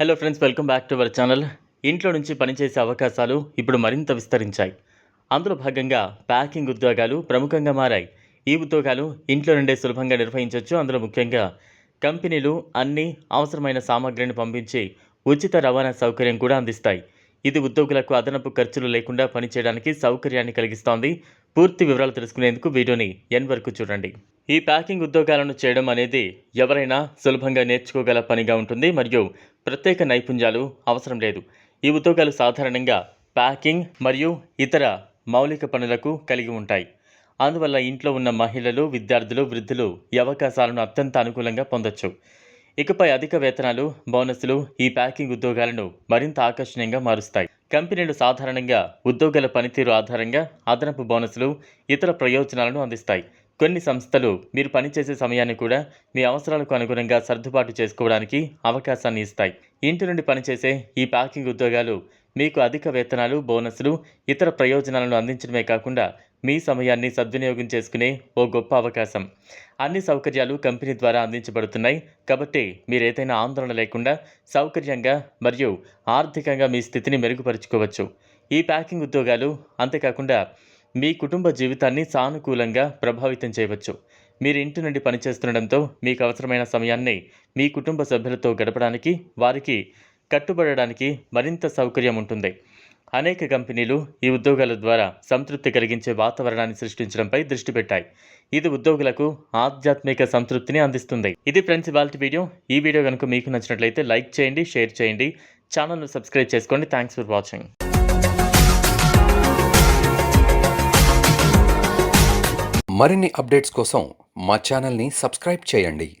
Hello friends welcome back to our channel ఇంట్లో నుంచి పనిచేసే అవకాశాలు ఇప్పుడు మరింత విస్తరించాయి. అందులో భాగంగా ప్యాకింగ్ ఉద్యోగాలు ప్రముఖంగా మారాయి. ఈ ఉద్యోగాలు ఇంట్లో నుండే సులభంగా నిర్వహించవచ్చు. అందులో ముఖ్యంగా కంపెనీలు అన్ని అవసరమైన సామాగ్రిని పంపించి ఉచిత రవాణా సౌకర్యం కూడా అందిస్తాయి. ఇది ఉద్యోగులకు అదనపు ఖర్చులు లేకుండా పనిచేయడానికి సౌకర్యాన్ని కలిగిస్తోంది. పూర్తి వివరాలు తెలుసుకునేందుకు వీడియోని ఎన్ వరకు చూడండి. ఈ ప్యాకింగ్ ఉద్యోగాలను చేయడం అనేది ఎవరైనా సులభంగా నేర్చుకోగల పనిగా ఉంటుంది. మరియు ప్రత్యేక నైపుణ్యాలు అవసరం లేదు. ఈ ఉద్యోగాలు సాధారణంగా ప్యాకింగ్ మరియు ఇతర మౌలిక పనులకు కలిగి ఉంటాయి. అందువల్ల ఇంట్లో ఉన్న మహిళలు విద్యార్థులు వృద్ధులు ఈ అవకాశాలను అత్యంత అనుకూలంగా పొందొచ్చు. ఇకపై అధిక వేతనాలు బోనస్లు ఈ ప్యాకింగ్ ఉద్యోగాలను మరింత ఆకర్షణీయంగా మారుస్తాయి. కంపెనీలు సాధారణంగా ఉద్యోగాల పనితీరు ఆధారంగా అదనపు బోనస్లు ఇతర ప్రయోజనాలను అందిస్తాయి. కొన్ని సంస్థలు మీరు పనిచేసే సమయాన్ని కూడా మీ అవసరాలకు అనుగుణంగా సర్దుబాటు చేసుకోవడానికి అవకాశాన్ని ఇస్తాయి. ఇంటి నుండి పనిచేసే ఈ ప్యాకింగ్ ఉద్యోగాలు మీకు అధిక వేతనాలు బోనస్లు ఇతర ప్రయోజనాలను అందించడమే కాకుండా మీ సమయాన్ని సద్వినియోగం చేసుకునే ఓ గొప్ప అవకాశం. అన్ని సౌకర్యాలు కంపెనీ ద్వారా అందించబడుతున్నాయి. కాబట్టి మీరు ఏదైనా ఆందోళన లేకుండా సౌకర్యంగా మరియు ఆర్థికంగా మీ స్థితిని మెరుగుపరుచుకోవచ్చు. ఈ ప్యాకింగ్ ఉద్యోగాలు అంతేకాకుండా మీ కుటుంబ జీవితాన్ని సానుకూలంగా ప్రభావితం చేయవచ్చు. మీరు ఇంటి నుండి పనిచేస్తుండడంతో మీకు అవసరమైన సమయాన్ని మీ కుటుంబ సభ్యులతో గడపడానికి వారికి కట్టుబడడానికి మరింత సౌకర్యం ఉంటుంది. అనేక కంపెనీలు ఈ ఉద్యోగాల ద్వారా సంతృప్తి కలిగించే వాతావరణాన్ని సృష్టించడంపై దృష్టి పెట్టాయి. ఇది ఉద్యోగులకు ఆధ్యాత్మిక సంతృప్తిని అందిస్తుంది. ఇది ఫ్రెండ్స్ ఇవాళ వీడియో. ఈ వీడియో కనుక మీకు నచ్చినట్లయితే లైక్ చేయండి షేర్ చేయండి. ఛానల్ను సబ్స్క్రైబ్ చేసుకోండి. Thanks for watching. మరిన్ని అప్డేట్స్ కోసం మా ఛానల్ని సబ్స్క్రైబ్ చేయండి.